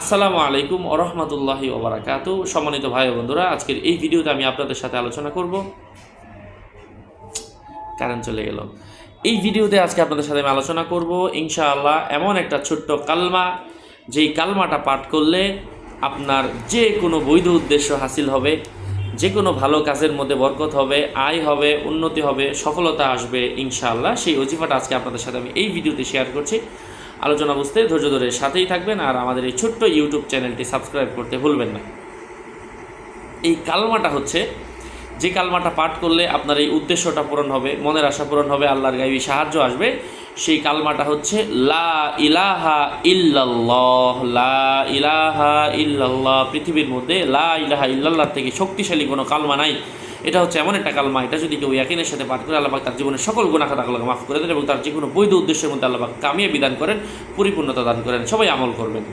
আসসালামু আলাইকুম ওরহমতুল্লাহি ওবরাকাত সম্মানিত ভাই বন্ধুরা, আজকের এই ভিডিওতে আমি আপনাদের সাথে আলোচনা করব। কারেন্ট চলে গেল। এই ভিডিওতে আজকে আপনাদের সাথে আমি আলোচনা করব, ইনশাআল্লাহ, এমন একটা ছোট্ট কালমা। যেই কালমাটা পাঠ করলে আপনার যে কোনো বৈধ উদ্দেশ্য হাসিল হবে। যে কোনো ভালো কাজের মধ্যে বরকত হবে, আয় হবে, উন্নতি হবে, সফলতা আসবে, ইনশাআল্লাহ। সেই অজিফাটা আজকে আপনাদের সাথে আমি এই ভিডিওতে শেয়ার করছি। আলোচনা বুঝতে ধৈর্য ধরে সাথেই থাকবেন আর আমাদের এই ছোট্ট ইউটিউব চ্যানেলটি সাবস্ক্রাইব করতে ভুলবেন না। এই কালমাটা হচ্ছে, যে কালমাটা পাঠ করলে আপনার এই উদ্দেশ্যটা পূরণ হবে, মনের আশা পূরণ হবে, আল্লাহর গাইবি সাহায্য আসবে। সেই কালমাটা হচ্ছে, লা ইলাহা ইল্লাল্লাহ, লা ইলাহা ইল্লাল্লাহ। পৃথিবীর মধ্যে লা ইলাহা ইল্লাল্লাহ থেকে শক্তিশালী কোনো কালমা নাই। এটা হচ্ছে এমন একটা কালমা, এটা যদি কেউ ইয়াকিনের সাথে পাঠ করে আল্লাহ তার জীবনের সকল গুণা খাতাগুলোকে মাফ করে দেন এবং তার যে কোনো বৈধ উদ্দেশ্যের মধ্যে আল্লাহ কামিয়ে বিধান করেন, পরিপূর্ণতা দান করেন, সবাই আমল করবেন।